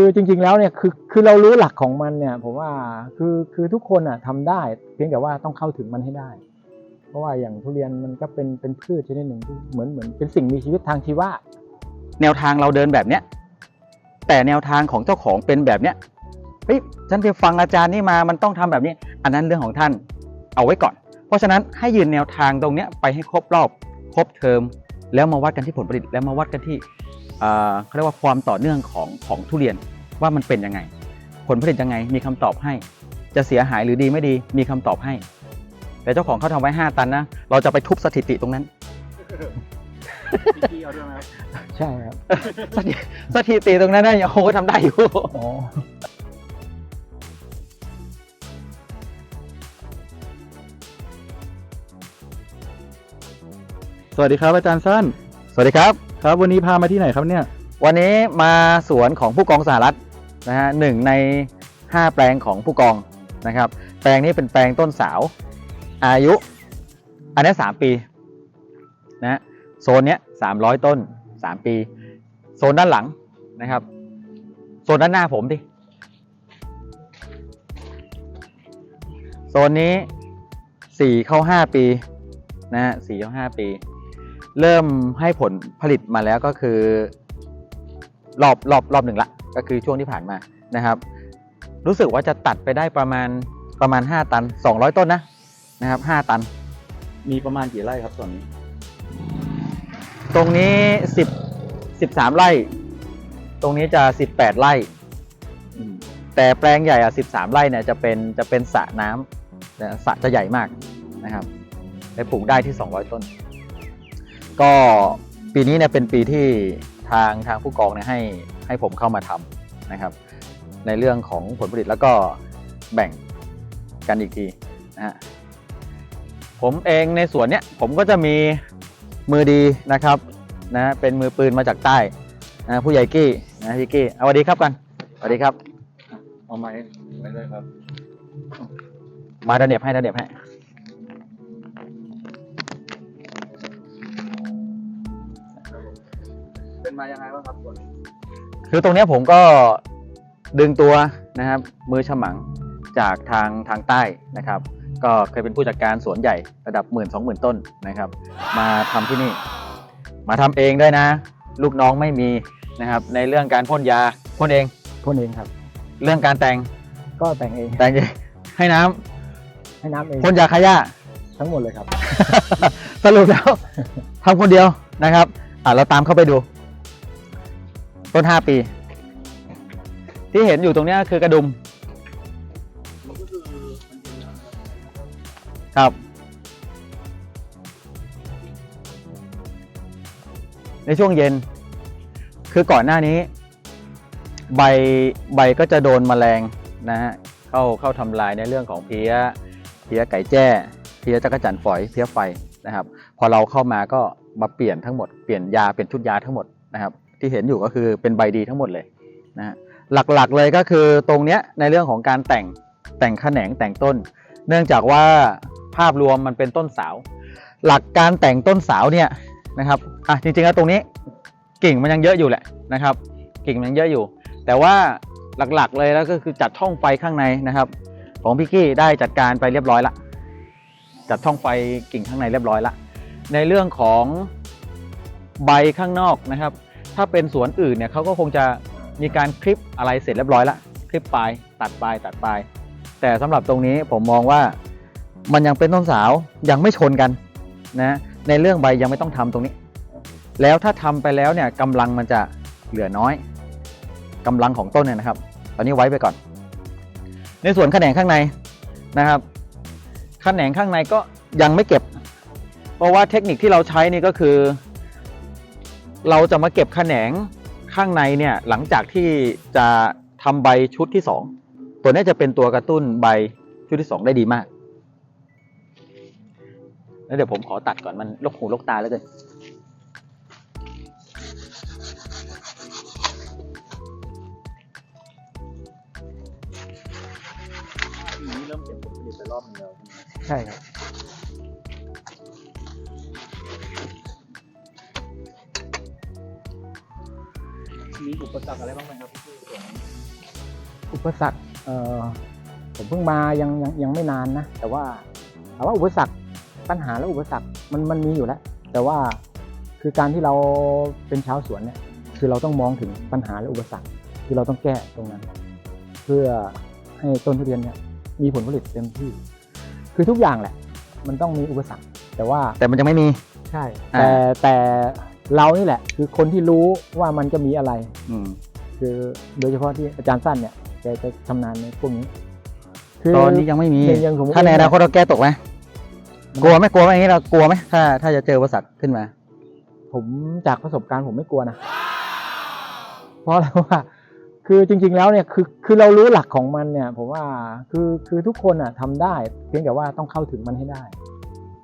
คือจริงๆแล้วเนี่ยคือคือเรารู้หลักของมันเนี่ย ผมว่าคือคือทุกคนอะทำได้ เพียงแต่ว่าต้องเข้าถึงมันให้ได้ เพราะว่าอย่างทุเรียนมันก็เป็นเป็นพืชชนิดหนึ่งที่เหมือนเหมือนเป็นสิ่งมีชีวิตทางชีวะแนวทางเราเดินแบบเนี้ยแต่แนวทางของเจ้าของเป็นแบบเนี้ยเฮ้ยฉันไปฟังอาจารย์นี่มามันต้องทำแบบนี้ อันนั้นเรื่องของท่านเอาไว้ก่อน เพราะฉะนั้นให้ยืนแนวทางตรงเนี้ยไปให้ครบรอบครบเทอมแล้วมาวัดกันที่ผลผลิตแล้วมาวัดกันที่ เขาเรียกว่าความต่อเนื่องของของทุเรียนว่ามันเป็นยังไง ผลผลิตยังไงมีคำตอบให้ จะเสียหายหรือดีไม่ดีมีคำตอบให้ แต่เจ้าของเขาทำไว้ 5 ตันนะ เราจะไปทุบสถิติตรงนั้นพี่เอาด้วยไหมครับใช่ครับสถิสถิติตรงนั้นนะยังคงทำได้อยู่อ๋อสวัสดีครับอาจารย์สั้น สวัสดีครับ ครับวันนี้พามาที่ไหนครับเนี่ย วันนี้มาสวนของผู้กองสหรัฐนะฮะหนึ่งใน 5 แปลงของผู้กองนะครับ แปลงนี้เป็นแปลงต้นสาว อายุ อันนี้ 3 ปีนะฮะโซนเนี้ย300ต้น 3 ปี โซนด้านหลังนะครับ โซนด้านหน้าผมดิโซนนี้ 4 เข้า 5 ปีนะฮะ4เข้า 5 ปี เริ่มให้ผลผลิตมาแล้วก็คือ รอบรอบรอบหนึ่งละก็คือช่วงที่ผ่านมานะครับ รู้สึกว่าจะตัดไปได้ประมาณประมาณ 5 ตัน 200 ต้นนะนะครับ 5 ตัน มีประมาณกี่ไร่ครับส่วนนี้ ตรงนี้ 10 13 ไร่ ตรงนี้จะ 18 ไร่อืมแต่แปลงใหญ่อะ13 ไร่เนี่ยจะเป็นจะเป็นสระน้ำนะสระจะใหญ่มากนะครับไปปลูกได้ที่ 200 ต้น ก็ปีนี้เนี่ยเป็นปีที่ทางทางผู้กองเนี่ยให้ให้ผมเข้ามาทำนะครับ ในเรื่องของผลผลิตแล้วก็แบ่งกันอีกทีนะฮะผมเองในสวนเนี้ยผมก็จะมีมือดีนะครับนะเป็นมือปืนมาจากใต้นะผู้ใหญ่กี้นะพี่กี้เอาสวัสดีครับกันสวัสดีครับเอาไม้ไว้ด้วยครับ มาดาเน็บให้ดาเน็บให้ มายังไงบ้างครับส่วนนี้คือตรงเนี้ยผมก็ดึงตัวนะครับมือฉมังจากทางทางใต้นะครับ ก็เคยเป็นผู้จัดการสวนใหญ่ระดับหมื่นสองหมื่นต้นนะครับ มาทำที่นี่ มาทำเองด้วยนะ ลูกน้องไม่มีนะครับ ในเรื่องการพ่นยาพ่นเอง พ่นเองครับ เรื่องการแต่งก็แต่งเองแต่งเองให้น้ำให้น้ำเองพ่นยาฆ่าหญ้าทั้งหมดเลยครับ สรุปแล้วทำคนเดียวนะครับ อะเราตามเข้าไปดู ต้น5ปี ที่เห็นอยู่ตรงนี้คือกระดุม ครับ ในช่วงเย็น คือก่อนหน้านี้ ใบใบก็จะโดนแมลงนะฮะเข้าเข้าทำลายในเรื่องของเพี้ยเพี้ยไก่แจ้เพี้ยจักรจันฝอยเพี้ยไฟนะครับ พอเราเข้ามาก็มาเปลี่ยนทั้งหมดเปลี่ยนยาเป็นชุดยาทั้งหมดนะครับ ที่เห็นอยู่ก็คือเป็นใบดีทั้งหมดเลยนะฮะหลักๆเลยก็คือตรงเนี้ยในเรื่องของการแต่งแต่งแขนงแต่งต้น เนื่องจากว่าภาพรวมมันเป็นต้นสาว หลักการแต่งต้นสาวเนี่ยนะครับอะจริงๆแล้วตรงนี้กิ่งมันยังเยอะอยู่แหละนะครับ กิ่งมันยังเยอะอยู่ แต่ว่าหลักๆเลยแล้วก็คือจัดช่องไฟข้างในนะครับ ของพี่กี้ได้จัดการไปเรียบร้อยละจัดช่องไฟกิ่งข้างในเรียบร้อยละในเรื่องของใบข้างนอกนะครับ ถ้าเป็นสวนอื่นเนี่ยเขาก็คงจะมีการคลิปอะไรเสร็จเรียบร้อยละคลิปปลายตัดปลายตัดปลายแต่สำหรับตรงนี้ผมมองว่ามันยังเป็นต้นสาวยังไม่ชนกันนะในเรื่องใบยังไม่ต้องทำตรงนี้ แล้วถ้าทำไปแล้วเนี่ยกำลังมันจะเหลือน้อยกำลังของต้นเนี่ยนะครับ ตอนนี้ไว้ไปก่อน ในส่วนแขนงข้างในนะครับแขนงข้างในก็ยังไม่เก็บ เพราะว่าเทคนิคที่เราใช้นี่ก็คือ เราจะมาเก็บแขนงข้างในเนี่ยหลังจากที่จะทำใบชุดที่สองตัวนี้จะเป็นตัวกระตุ้นใบชุดที่สองได้ดีมาก แล้วเดี๋ยวผมขอตัดก่อนมันลกหูลกตาแล้วกันทีนี้เริ่มเก็บผลผลิตไปรอบนึงแล้วใช่ไหมใช่ครับ มีอุปสรรคอะไรบ้างไหมครับที่ส่วนนี้อุปสรรคเอ่อผมเพิ่งมายังยังยังไม่นานนะ แต่ว่าถามว่าอุปสรรคปัญหาและอุปสรรคมันมันมีอยู่แล้ว แต่ว่าคือการที่เราเป็นชาวสวนเนี่ยคือเราต้องมองถึงปัญหาและอุปสรรคคือเราต้องแก้ตรงนั้น เพื่อให้ต้นทุเรียนเนี่ยมีผลผลิตเต็มที่ คือทุกอย่างแหละ มันต้องมีอุปสรรค แต่ว่าแต่มันยังไม่มี ใช่อ่าแต่แต่ เรานี่แหละ คือคนที่รู้ว่ามันจะมีอะไร อืม คือโดยเฉพาะที่อาจารย์สั้นเนี่ยแกจะชำนาญในพวกนี้คืตอนนี้ยังไม่มี ยังยังสมมุติถ้าในอนาคตเราแก้ตกไหมกลัวไหมกลัวไหมอย่างนี้เรากลัวไหมถ้า ถ้าจะเจออุปสรรคขึ้นมา ผมจากประสบการณ์ผมไม่กลัวนะ เพราะอะไรว่า คือจริง ๆ แล้วเนี่ยคือคือเรารู้หลักของมันเนี่ย ผมว่าคือคือทุกคนอะทำได้ เพียงแต่ว่าต้องเข้าถึงมันให้ได้เพ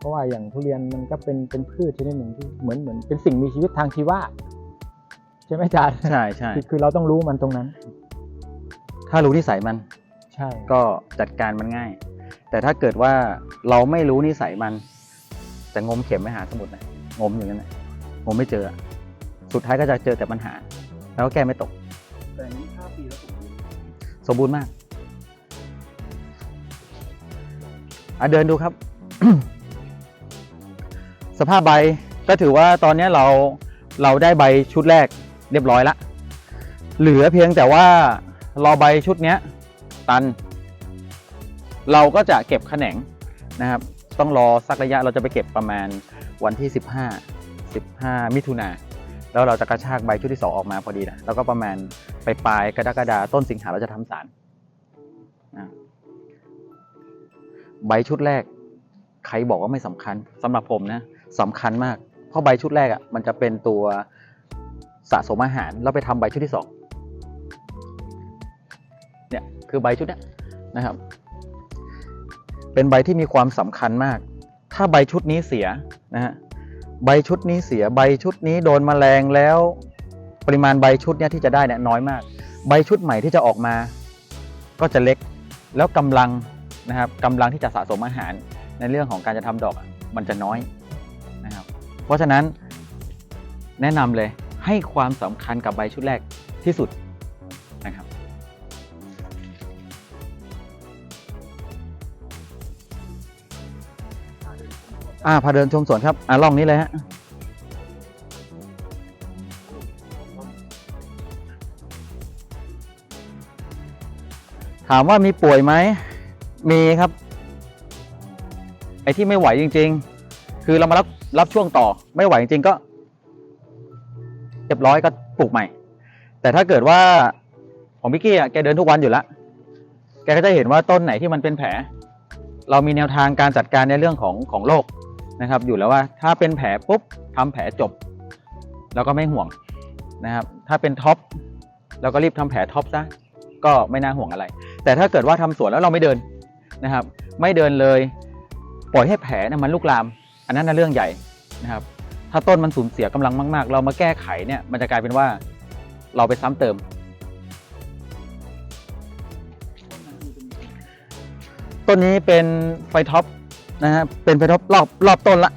ราะว่าอย่างทุเรียนมันก็เป็นเป็นพืชชนิดหนึ่งที่เหมือนเหมือนเป็นสิ่งมีชีวิตทางชีวะใช่ไหมอาจารย์ใช่ใช่คือคือเราต้องรู้มันตรงนั้น ถ้ารู้นิสัยมัน ใช่ ก็จัดการมันง่าย แต่ถ้าเกิดว่าเราไม่รู้นิสัยมัน แต่งมเข็มไม่หาสมุดนะงมอย่างนั้นนะงมไม่เจออะสุดท้ายก็จะเจอแต่ปัญหา แล้วก็แก้ไม่ตก แต่อันนี้ห้าปีแล้วผมดูสมบูรณ์มากอะเดินดูครับ สภาพใบก็ถือว่าตอนนี้เราเราได้ใบชุดแรกเรียบร้อยละ เหลือเพียงแต่ว่ารอใบชุดนี้ตัน เราก็จะเก็บแขนงนะครับ ต้องรอสักระยะเราจะไปเก็บประมาณวันที่ 15 15 มิถุนาแล้วเราจะกระชากใบชุดที่ 2 ออกมาพอดีนะแล้วก็ประมาณไปปลายกรกฎาต้นสิงหาเราจะทำสารใบชุดแรก ใครบอกว่าไม่สำคัญสำหรับผมนะ สำคัญมากเพราะใบชุดแรกอะมันจะเป็นตัวสะสมอาหารแล้วไปทำใบชุดที่สองเนี่ยคือใบชุดเนี้ยนะครับ เป็นใบที่มีความสำคัญมาก ถ้าใบชุดนี้เสียนะฮะใบชุดนี้เสียใบชุดนี้โดนแมลงแล้วปริมาณใบชุดเนี้ยที่จะได้เนี่ยน้อยมาก ใบชุดใหม่ที่จะออกมา ก็จะเล็กแล้วกำลังนะครับกำลังที่จะสะสมอาหารในเรื่องของการจะทำดอกมันจะน้อย เพราะฉะนั้นแนะนำเลยให้ความสำคัญกับใบชุดแรกที่สุดนะครับอ่าพาเดินชมสวนครับอ่าล่องนี้เลยฮะถามว่ามีป่วยไหม มีครับ ไอ้ที่ไม่ไหวจริง ๆ คือเรามารับ รับช่วงต่อไม่ไหวจริงๆก็เรียบร้อยก็ปลูกใหม่ แต่ถ้าเกิดว่าของพี่กี้อะแกเดินทุกวันอยู่แล้ว แกก็จะเห็นว่าต้นไหนที่มันเป็นแผล เรามีแนวทางการจัดการในเรื่องของของโรคนะครับ อยู่แล้วว่าถ้าเป็นแผลปุ๊บทำแผลจบ แล้วก็ไม่ห่วงนะครับ ถ้าเป็นท็อปเราก็รีบทำแผลท็อปซะก็ไม่น่าห่วงอะไร แต่ถ้าเกิดว่าทำสวนแล้วเราไม่เดินนะครับ ไม่เดินเลย ปล่อยให้แผลนยมันลุกลาม อันนั้นน่ะเรื่องใหญ่นะครับ ถ้าต้นมันสูญเสียกำลังมาก ๆ เรามาแก้ไขเนี่ยมันจะกลายเป็นว่าเราไปซ้ำเติม ต้นนี้เป็นไฟท็อปนะฮะเป็นไฟท็อปรอบรอบต้นละ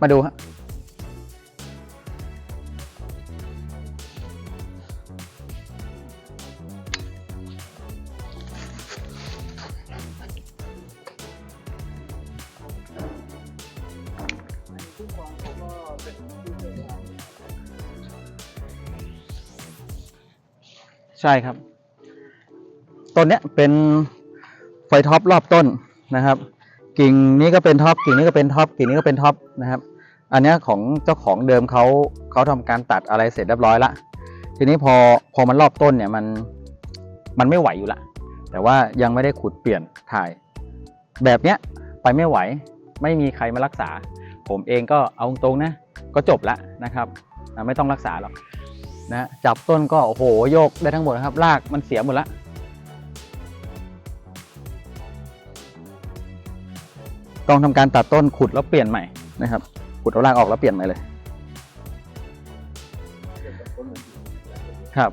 มาดูฮะ ใช่ครับ ต้นเนี้ยเป็นไฟท็อปรอบต้นนะครับ กิ่งนี้ก็เป็นท็อปกิ่งนี้ก็เป็นท็อปกิ่งนี้ก็เป็นท็อปนะครับ อันนี้ของเจ้าของเดิมเขาเขาทำการตัดอะไรเสร็จเรียบร้อยละทีนี้พอพอมันรอบต้นเนี่ยมันมันไม่ไหวอยู่ละแต่ว่ายังไม่ได้ขุดเปลี่ยนถ่าย แบบเนี้ยไปไม่ไหวไม่มีใครมารักษา ผมเองก็เอาตรงนะก็จบละนะครับ ไม่ต้องรักษาหรอก นะจับต้นก็โอ้โหโยกได้ทั้งหมดนะครับรากมันเสียหมดละต้องทำการตัดต้นขุดแล้วเปลี่ยนใหม่นะครับ ขุดเอารากออกแล้วเปลี่ยนใหม่เลย ครับ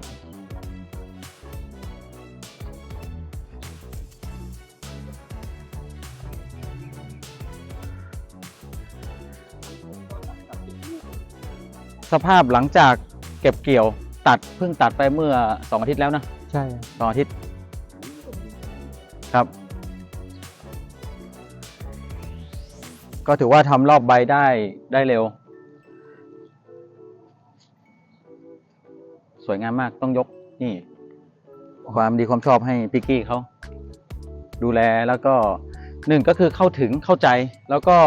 สภาพหลังจาก เก็บเกี่ยว ตัดเพิ่งตัดไปเมื่อสองอาทิตย์แล้วนะใช่สองอาทิตย์ครับ ก็ถือว่าทำรอบใบได้ได้เร็ว สวยงามมากต้องยกนี่ ความดีความชอบให้พิกกี้เขาดูแลแล้วก็หนึ่งก็คือเข้าถึงเข้าใจแล้วก็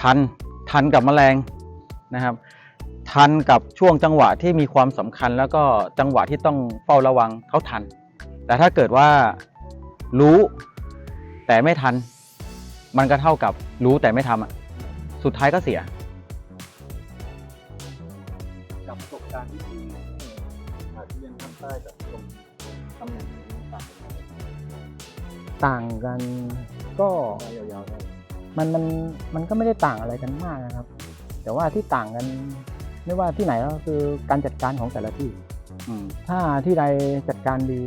ทันทันกับแมลงนะครับ ทันกับช่วงจังหวะที่มีความสำคัญ แล้วก็จังหวะที่ต้องเฝ้าระวังเขาทัน แต่ถ้าเกิดว่ารู้แต่ไม่ทัน มันก็เท่ากับรู้แต่ไม่ทำอะสุดท้ายก็เสียกับประสบการณ์ที่ดีอาที่เรียนภาคใต้กับตรงตำแหน่งนี้ต่างกันไหมต่างกันก็ได้ยาวๆได้มันมันมันก็ไม่ได้ต่างอะไรกันมากนะครับ แต่ว่าที่ต่างกัน ไม่ว่าที่ไหนก็คือการจัดการของแต่ละที่ อืมถ้าที่ใดจัดการดี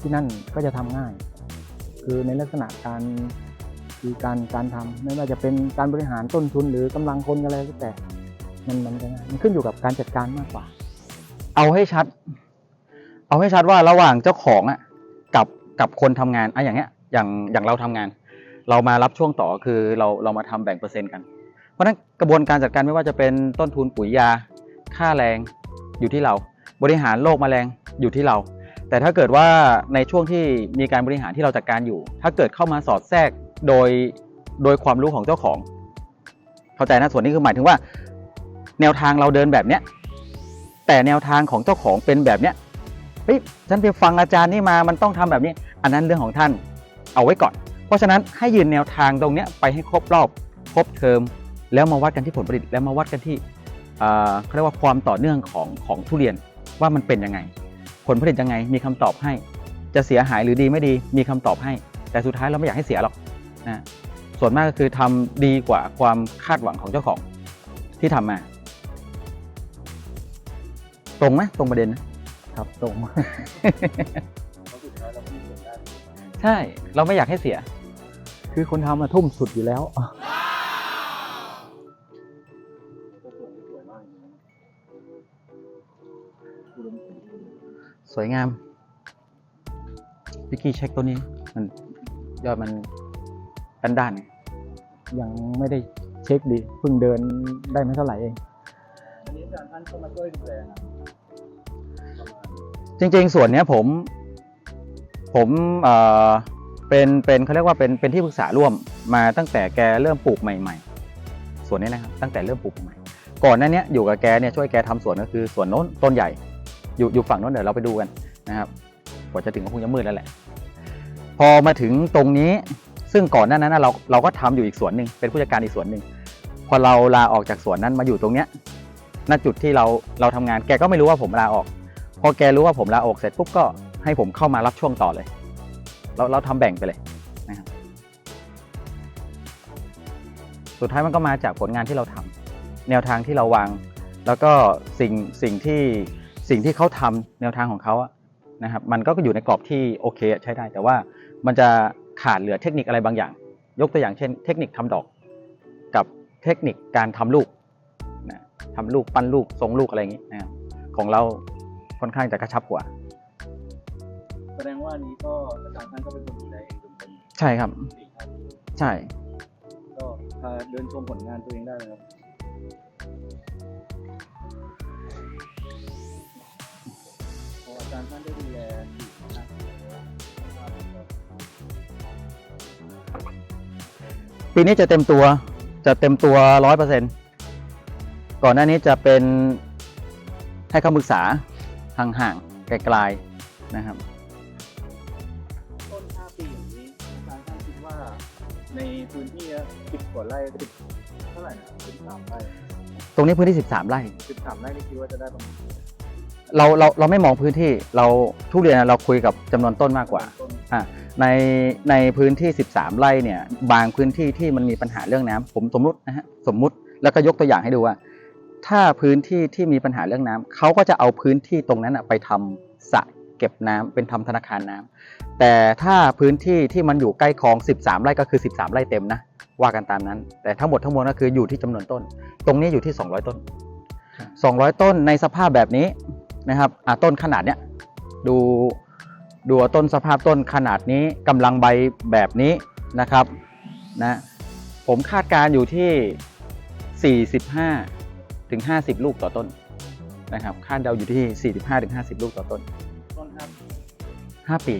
ที่นั่นก็จะทำง่าย คือในลักษณะการคือการการทำไม่ว่าจะเป็นการบริหารต้นทุนหรือกำลังคนอะไรก็แต่มันมันจะง่ายมันขึ้นอยู่กับการจัดการมากกว่า เอาให้ชัด เอาให้ชัดว่าระหว่างเจ้าของอะกับกับคนทำงานอะอย่างเงี้ยอย่างอย่างเราทำงาน เรามารับช่วงต่อคือเราเรามาทำแบ่งเปอร์เซ็นต์กัน เพราะฉะนั้นกระบวนการจัดการไม่ว่าจะเป็นต้นทุนปุ๋ยยา ค่าแรงอยู่ที่เรา บริหารโรคแมลงอยู่ที่เรา แต่ถ้าเกิดว่าในช่วงที่มีการบริหารที่เราจัดการอยู่ ถ้าเกิดเข้ามาสอดแทรกโดยโดยความรู้ของเจ้าของ เข้าใจนะส่วนนี้คือหมายถึงว่า แนวทางเราเดินแบบเนี้ยแต่แนวทางของเจ้าของเป็นแบบเนี้ยเฮ้ยฉันไปฟังอาจารย์นี่มามันต้องทำแบบนี้ อันนั้นเรื่องของท่านเอาไว้ก่อน เพราะฉะนั้นให้ยืนแนวทางตรงเนี้ยไปให้ครบรอบครบเทอม แล้วมาวัดกันที่ผลผลิตแล้วมาวัดกันที่อ่าเขาเรียกว่าความต่อเนื่องของของทุเรียนว่ามันเป็นยังไง ผลผลิตยังไงมีคำตอบให้ จะเสียหายหรือดีไม่ดีมีคำตอบให้ แต่สุดท้ายเราไม่อยากให้เสียหรอกนะส่วนมากก็คือทำดีกว่าความคาดหวังของเจ้าของที่ทำมา ตรงไหมตรงประเด็นนะครับตรงเพราะสุดท้ายเราก็มีส่วนได้ใช่เราไม่อยากให้เสีย คือคนทำมาทุ่มสุดอยู่แล้ว สวยงามพิกกี้เช็คตัวนี้ มันยอดมันด้านด้านๆยังไม่ได้เช็คดีเพิ่งเดินได้ไม่เท่าไหร่เองอันนี้อาจารย์ท่านเข้ามาช่วยดูแลนะประมาณจริง ๆ ส่วนเนี้ยผม ผมเอ่อเป็นเป็นเขาเรียกว่าเป็นเป็นที่ปรึกษาร่วมมาตั้งแต่แกเริ่มปลูกใหม่ ๆ ส่วนนี้นะครับตั้งแต่เริ่มปลูกใหม่ก่อนหน้าเนี้ยอยู่กับแกเนี่ยช่วยแกทำสวนก็คือสวนโน้นต้นใหญ่ อยู่อยู่ฝั่งโน้นเดี๋ยวเราไปดูกันนะครับกว่าจะถึงก็คงจะมืดแล้วแหละ พอมาถึงตรงนี้ซึ่งก่อนหน้านั้นเราเราก็ทำอยู่อีกสวนหนึ่งเป็นผู้จัดการอีกสวนหนึ่งพอเราลาออกจากสวนนั้นมาอยู่ตรงเนี้ยณจุดที่เราเราทำงานแกก็ไม่รู้ว่าผมลาออก พอแกรู้ว่าผมลาออกเสร็จปุ๊บก็ให้ผมเข้ามารับช่วงต่อเลย เราเราทำแบ่งไปเลยนะครับสุดท้ายมันก็มาจากผลงานที่เราทำแนวทางที่เราวาง แล้วก็สิ่งสิ่งที่ สิ่งที่เขาทำแนวทางของเขาอะนะครับมันก็อยู่ในกรอบที่โอเคอะใช้ได้ แต่ว่ามันจะขาดเหลือเทคนิคอะไรบางอย่าง ยกตัวอย่างเช่น เทคนิคทำดอก กับเทคนิคการทำลูกนะทำลูกปั้นลูกทรงลูกอะไรอย่างนี้นะครับของเราค่อนข้างจะกระชับกว่า แสดงว่าอันนี้ก็อาจารย์ท่านก็เป็นคนดูแลเองจนเป็นใช่ครับสี่ท่านใช่ก็พาเดินชมผลงานตัวเองได้เลยครับาะอาจารย์ท่านได้ดูแลอยู่นะครับปีนี้จะเต็มตัวจะเต็มตัวร้อยเปอร์เซ็นก่อนหน้านี้จะเป็นให้คำปรึกษาห่างๆไกลๆนะครับ ต้นห้าปีอย่างนี้อาจารย์ท่านคิดว่าในพื้นที่สิบกว่าไร่สิบเท่าไหร่นะสิบสามไร่ตรงนี้พื้นที่ 13 ไร่สิบสามไร่นี่คิดว่าจะได้ประมาณ เราเราเราไม่มองพื้นที่เราทุเรียนเราคุยกับจำนวนต้นมากกว่าต้นอะในในพื้นที่ 13 ไร่เนี่ยบางพื้นที่ที่มันมีปัญหาเรื่องน้ำผมสมมุตินะฮะสมมุติแล้วก็ยกตัวอย่างให้ดูว่า ถ้าพื้นที่ที่มีปัญหาเรื่องน้ำเขาก็จะเอาพื้นที่ตรงนั้นนะไปทำสระเก็บน้ำเป็นทำธนาคารน้ำแต่ถ้าพื้นที่ที่มันอยู่ใกล้คลอง 13 ไร่ก็คือ 13 ไร่เต็มนะว่ากันตามนั้น แต่ทั้งหมดทั้งมวลก็คืออยู่ที่จำนวนต้น ตรงนี้อยู่ที่ 200 ต้น 200 ต้นในสภาพแบบนี้ นะครับอะต้นขนาดเนี้ยดูดูว่าต้นสภาพต้นขนาดนี้กำลังใบแบบนี้นะครับนะผมคาดการณ์อยู่ที่ 45 ถึง 50 ลูกต่อต้นนะครับคาดเดาอยู่ที่ 45 ถึง 50 ลูกต่อต้นต้นครับ5ปี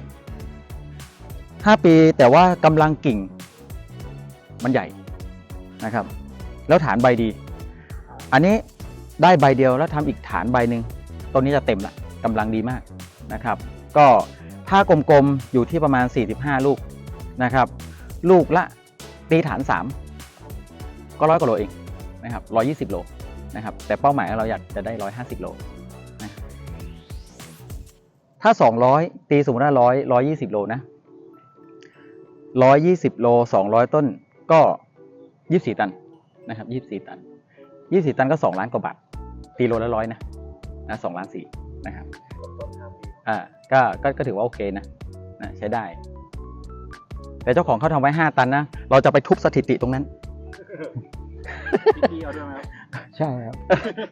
5 ปีแต่ว่ากำลังกิ่งมันใหญ่นะครับ แล้วฐานใบดี อันนี้ได้ใบเดียวแล้วทำอีกฐานใบหนึ่ง ต้นนี้จะเต็มละกำลังดีมากนะครับ ก็ถ้ากลมๆอยู่ที่ประมาณ 45 ลูกนะครับ ลูกละตีฐาน 3 ก็ร้อยกว่าโลเองนะครับ120โลนะครับ แต่เป้าหมายเราอยากจะได้150โลนะถ้า200ตีสมมติว่า100 120โลนะ120โล200ต้นก็24ตันนะครับ24ตัน24ตันก็2ล้านกว่าบาทตีโลละร้อยนะ นะ2ล้าน4นะครับต้นห้าปีอ่าก็ก็ก็ถือว่าโอเคนะนะใช้ได้ แต่เจ้าของเขาทำไว้5ตันนะ เราจะไปทุบสถิติตรงนั้นพี่เอาด้วยไหมครับใช่ครับ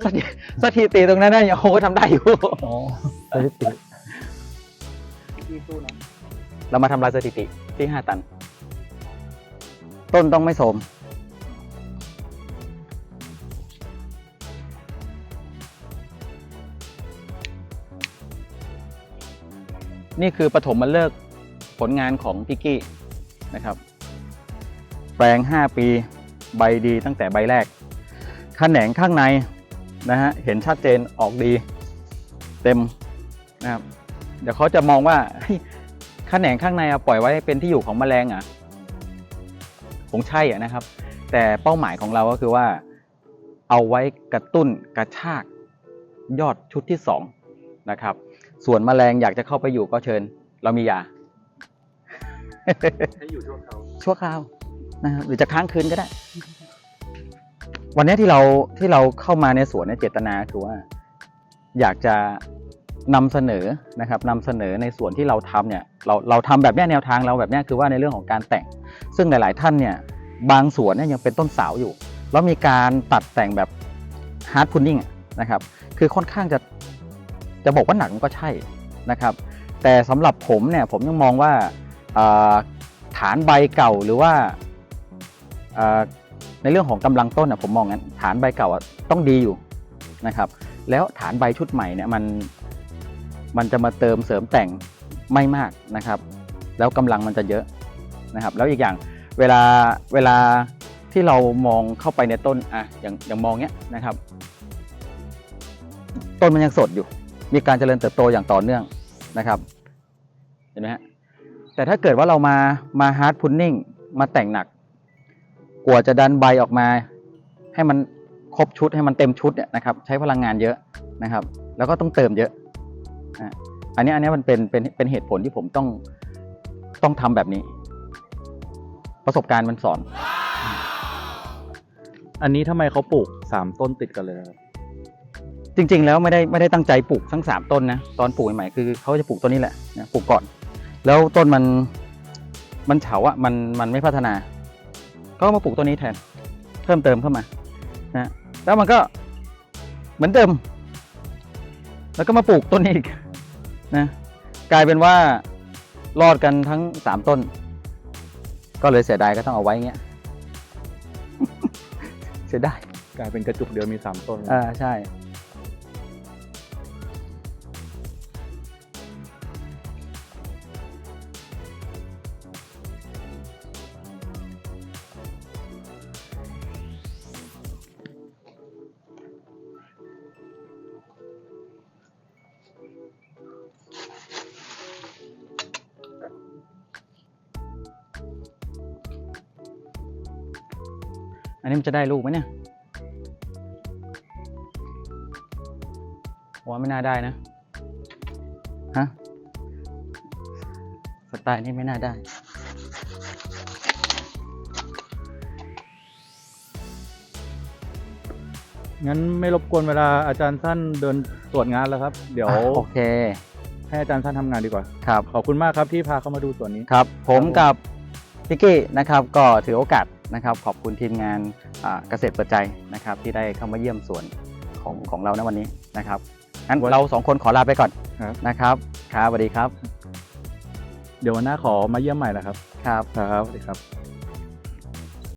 สถิสถิติตรงนั้นนะยังโอ้ทำได้อยู่อ๋อสถิติพี่สู้นะเรามาทำลายสถิติที่5ตัน ต้นต้องไม่โสม นี่คือปฐมฤกษ์ผลงานของพิกกี้นะครับ แปลง 5 ปีใบดีตั้งแต่ใบแรกขแขนงข้างในนะฮะเห็นชัดเจนออกดีเต็มนะครับเดี๋ยวเขาจะมองว่าเฮ้ยขแขนงข้างในอะปล่อยไว้เป็นที่อยู่ของแมลงอะคงใช่อะนะครับ แต่เป้าหมายของเราก็คือว่า เอาไว้กระตุ้นกระชากยอดชุดที่สอง นะครับ ส่วนแมลงอยากจะเข้าไปอยู่ก็เชิญ เรามียาให้อยู่ช่วงเขาชั่วคราวนะครับหรือจะค้างคืนก็ได้ วันนี้ที่เราที่เราเข้ามาในสวนเนี่ยเจตนาคือว่า อยากจะนำเสนอนะครับนำเสนอในส่วนที่เราทำเนี่ย เราเราทำแบบเนี้ยแนวทางเราแบบเนี้ยคือว่าในเรื่องของการแต่ง ซึ่งหลาย ๆ ท่านเนี่ยบางสวนเนี่ยยังเป็นต้นสาวอยู่ แล้วมีการตัดแต่งแบบฮาร์ดพุนนิ่งนะครับ คือค่อนข้างจะ จะบอกว่าหนักมันก็ใช่นะครับ แต่สำหรับผมเนี่ยผมยังมองว่าฐานใบเก่าหรือว่าในเรื่องของกำลังต้นนะผมมองงั้นฐานใบเก่าต้องดีอยู่นะครับ แล้วฐานใบชุดใหม่เนี่ยมันมันจะมาเติมเสริมแต่งไม่มากนะครับ แล้วกำลังมันจะเยอะนะครับ แล้วอีกอย่างเวลาเวลาที่เรามองเข้าไปในต้นอะอย่างอย่างมองเนี้ยนะครับ ต้นมันยังสดอยู่ มีการเจริญเติบโตอย่างต่อเนื่องนะครับเห็นไหมฮะแต่ถ้าเกิดว่าเรามามาฮาร์ดพุนนิ่งมาแต่งหนักกว่าจะดันใบออกมา ให้มันครบชุดให้มันเต็มชุดเนี่ยนะครับ ใช้พลังงานเยอะนะครับ แล้วก็ต้องเติมเยอะอะอันนี้อันนี้มันเป็นเป็นเป็นเหตุผลที่ผมต้องต้องทำแบบนี้ ประสบการณ์มันสอน อันนี้ทำไมเขาปลูกสามต้นติดกันเลยครับ จริง ๆ แล้วไม่ได้ไม่ได้ตั้งใจปลูกทั้งสามต้นนะตอนปลูกใหม่ๆคือเขาจะปลูกต้นนี้แหละนะปลูกก่อน แล้วต้นมันมันเฉาอะมันมันไม่พัฒนาก็มาปลูกต้นนี้แทน เพิ่มเติมเข้ามานะแล้วมันก็เหมือนเดิม แล้วก็มาปลูกต้นนี้อีกนะกลายเป็นว่ารอดกันทั้งสามต้น ก็เลยเสียดายก็ต้องเอาไว้เงี้ยเสียดายกลายเป็นกระจุกเดียวมีสามต้นอ่าใช่ นนี้มันจะได้ลูกไหมเนี่ยผมว่าไม่น่าได้นะ ฮะ สไตล์นี้ไม่น่าได้ งั้นไม่รบกวนเวลาอาจารย์สั้นเดินตรวจงานแล้วครับ เดี๋ยว โอเค ให้อาจารย์สั้นทำงานดีกว่า ครับ ขอบคุณมากครับที่พาเข้ามาดูสวนนี้ครับผมครับ ผมกับพิกกี้นะครับ ก็ถือโอกาส นะครับขอบคุณทีมงานอ่าเกษตรเปิดใจนะครับที่ได้เข้ามาเยี่ยมสวนขของของเรานะวันนี้นะครับงั้นวันเราสองคนขอลาไปก่อนครับ นะครับครับสวัสดีครับ เดี๋ยววันหน้าขอมาเยี่ยมใหม่นะครับ ครับครับสวัสดีครับ